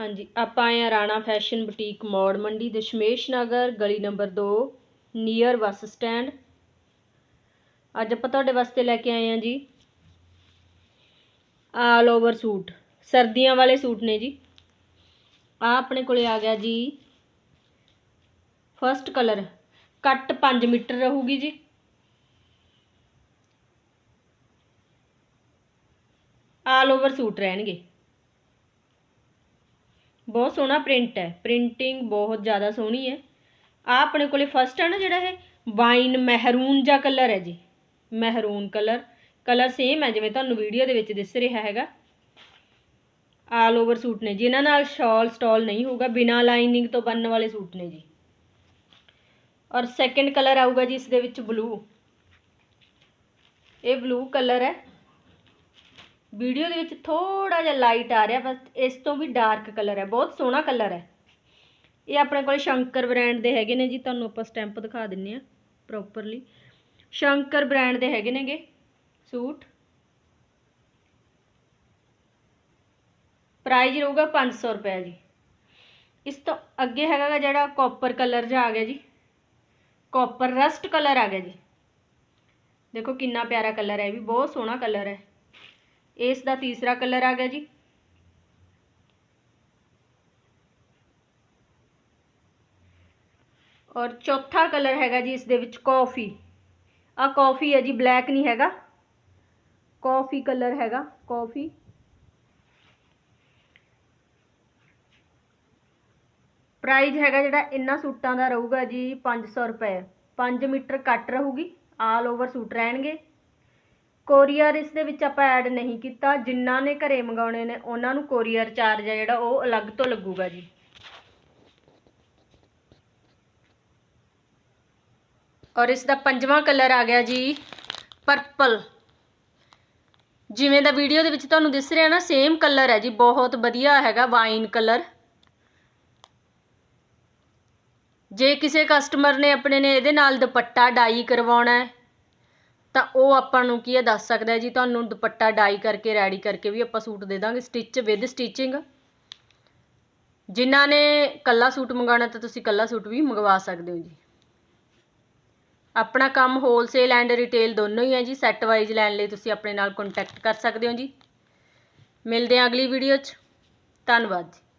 ਹਾਂਜੀ, ਆਪਾਂ ਆਏ ਆ ਰਾਣਾ ਫੈਸ਼ਨ ਬੁਟੀਕ ਮੌੜ ਮੰਡੀ ਦਸ਼ਮੇਸ਼ ਨਗਰ, ਗਲੀ ਨੰਬਰ 2 ਨੀਅਰ ਬੱਸ ਸਟੈਂਡ। ਅੱਜ ਆਪਾਂ ਤੁਹਾਡੇ ਵਾਸਤੇ ਲੈ ਕੇ ਆਏ ਆ ਜੀ ਆਲ ਓਵਰ ਸੂਟ, ਸਰਦੀਆਂ ਵਾਲੇ ਸੂਟ ਨੇ ਜੀ। ਆ ਆਪਣੇ ਕੋਲੇ ਆ ਗਿਆ ਜੀ ਫਰਸਟ ਕਲਰ ਕੱਟ 5 ਮੀਟਰ ਰਹੂਗੀ ਜੀ। ਆਲ ਓਵਰ ਸੂਟ ਰਹਿਣਗੇ। ਬਹੁਤ ਸੋਹਣਾ ਪ੍ਰਿੰਟ ਹੈ। ਪ੍ਰਿੰਟਿੰਗ ਬਹੁਤ ਜ਼ਿਆਦਾ ਸੋਹਣੀ ਹੈ। ਆ ਆਪਣੇ ਕੋਲੇ ਫਸਟ ਹੈ ਨਾ ਜਿਹੜਾ ਇਹ? ਵਾਈਨ ਮਹਿਰੂਨ ਜਾਂ ਕਲਰ ਹੈ ਜੀ। ਮਹਿਰੂਨ ਕਲਰ ਕਲਰ ਸੇਮ ਹੈ ਜਿਵੇਂ ਤੁਹਾਨੂੰ ਵੀਡੀਓ ਦੇ ਵਿੱਚ ਦਿਸ ਰਿਹਾ ਹੈਗਾ। ਆਲ ਓਵਰ ਸੂਟ ਨੇ ਜੀ। ਇਹਨਾਂ ਨਾਲ ਸ਼ਾਲ ਸਟਾਲ ਨਹੀਂ ਹੋਊਗਾ। ਬਿਨਾ ਲਾਈਨਿੰਗ ਤੋਂ ਬਣਨ ਵਾਲੇ ਸੂਟ ਨੇ ਜੀ। ਔਰ ਸੈਕੰਡ ਕਲਰ ਆਊਗਾ ਜੀ ਇਸ ਦੇ ਵਿੱਚ ਬਲੂ ਇਹ ਬਲੂ ਕਲਰ ਹੈ। ਵੀਡੀਓ ਦੇ ਵਿੱਚ ਥੋੜਾ ਜਿਹਾ ਲਾਈਟ ਆ ਰਿਹਾ, ਬਸ ਇਸ ਤੋਂ ਵੀ ਡਾਰਕ ਕਲਰ ਹੈ, ਬਹੁਤ ਸੋਹਣਾ ਕਲਰ ਹੈ। ਇਹ ਆਪਣੇ ਕੋਲ ਸ਼ੰਕਰ ਬ੍ਰਾਂਡ ਦੇ ਹੈਗੇ ਨੇ ਜੀ, ਤੁਹਾਨੂੰ ਆਪਾਂ ਸਟੈਂਪ ਦਿਖਾ ਦਿੰਨੇ ਆ ਪ੍ਰੋਪਰਲੀ ਸ਼ੰਕਰ ਬ੍ਰਾਂਡ ਦੇ ਹੈਗੇ ਨੇਗੇ ਸੂਟ। ਪ੍ਰਾਈਸ ਰਹੂਗਾ 500 ਰੁਪਏ ਜੀ। ਇਸ ਤੋਂ ਅੱਗੇ ਹੈਗਾ ਜਿਹੜਾ ਕਾਪਰ ਕਲਰ ਜਿਹਾ ਆ ਗਿਆ ਜੀ। ਕਾਪਰ ਰਸਟ ਕਲਰ ਆ ਗਿਆ ਜੀ। ਦੇਖੋ ਕਿੰਨਾ ਪਿਆਰਾ ਕਲਰ ਹੈ, ਇਹ ਵੀ ਬਹੁਤ ਸੋਹਣਾ ਕਲਰ ਹੈ। ਇਸ ਦਾ ਤੀਸਰਾ ਕਲਰ ਆ ਗਿਆ ਜੀ। ਔਰ ਚੌਥਾ ਕਲਰ ਹੈਗਾ ਜੀ ਇਸ ਦੇ ਵਿੱਚ ਕਾਫੀ। ਆ ਕਾਫੀ ਹੈ ਜੀ, ਬਲੈਕ ਨਹੀਂ ਹੈਗਾ। ਕਾਫੀ ਕਲਰ ਹੈਗਾ, ਕਾਫੀ। ਪ੍ਰਾਈਸ ਹੈਗਾ ਜਿਹੜਾ ਇਹਨਾਂ ਸੂਟਾਂ ਦਾ ਰਹੂਗਾ ਜੀ 500 ਰੁਪਏ। 5 ਮੀਟਰ ਕੱਟ ਰਹੂਗੀ, ਆਲ ਓਵਰ ਸੂਟ ਰਹਿਣਗੇ। ਕੋਰੀਅਰ ਇਸ ਦੇ ਵਿੱਚ ਆਪਾਂ ਐਡ ਨਹੀਂ ਕੀਤਾ। ਜਿਨ੍ਹਾਂ ਨੇ ਘਰੇ ਮੰਗਾਉਣੇ ਨੇ, ਉਹਨਾਂ ਨੂੰ ਕੋਰੀਅਰ ਚਾਰਜ ਹੈ ਜਿਹੜਾ ਉਹ ਅਲੱਗ ਤੋਂ ਲੱਗੂਗਾ ਜੀ। ਔਰ ਇਸ ਦਾ ਪੰਜਵਾਂ ਕਲਰ ਆ ਗਿਆ ਜੀ ਪਰਪਲ ਜਿਵੇਂ ਦਾ ਵੀਡੀਓ ਦੇ ਵਿੱਚ ਤੁਹਾਨੂੰ ਦਿਸ ਰਿਹਾ ਨਾ ਸੇਮ ਕਲਰ ਹੈ ਜੀ, ਬਹੁਤ ਵਧੀਆ ਹੈਗਾ ਵਾਈਨ ਕਲਰ ਜੇ ਕਿਸੇ ਕਸਟਮਰ ਨੇ ਆਪਣੇ ਨੇ ਇਹਦੇ ਨਾਲ ਦੁਪੱਟਾ ਡਾਈ ਕਰਵਾਉਣਾ ਹੈ ਤਾਂ ਉਹ ਆਪਾਂ ਨੂੰ ਕੀ ਹੈ, ਦੱਸ ਸਕਦਾ ਜੀ, ਤੁਹਾਨੂੰ ਦੁਪੱਟਾ ਡਾਈ ਕਰਕੇ ਰੈਡੀ ਕਰਕੇ ਵੀ ਆਪਾਂ ਸੂਟ ਦੇ ਦਾਂਗੇ ਸਟਿਚ ਵਿਦ ਸਟਿਚਿੰਗ ਜਿਨ੍ਹਾਂ ਨੇ ਕੱਲਾ ਸੂਟ ਮੰਗਾਉਣਾ ਤਾਂ ਤੁਸੀਂ ਕੱਲਾ ਸੂਟ ਵੀ ਮੰਗਵਾ ਸਕਦੇ ਹੋ ਜੀ। ਆਪਣਾ ਕੰਮ ਹੋਲਸੇਲ ਐਂਡ ਰਿਟੇਲ ਦੋਨੋਂ ਹੀ ਹੈ ਜੀ ਸੈੱਟ ਵਾਈਜ਼ ਲੈਣ ਲਈ ਤੁਸੀਂ ਆਪਣੇ ਨਾਲ ਕੰਟੈਕਟ ਕਰ ਸਕਦੇ ਹੋ ਜੀ। ਮਿਲਦੇ ਹਾਂ ਅਗਲੀ ਵੀਡੀਓ 'ਚ। ਧੰਨਵਾਦ ਜੀ।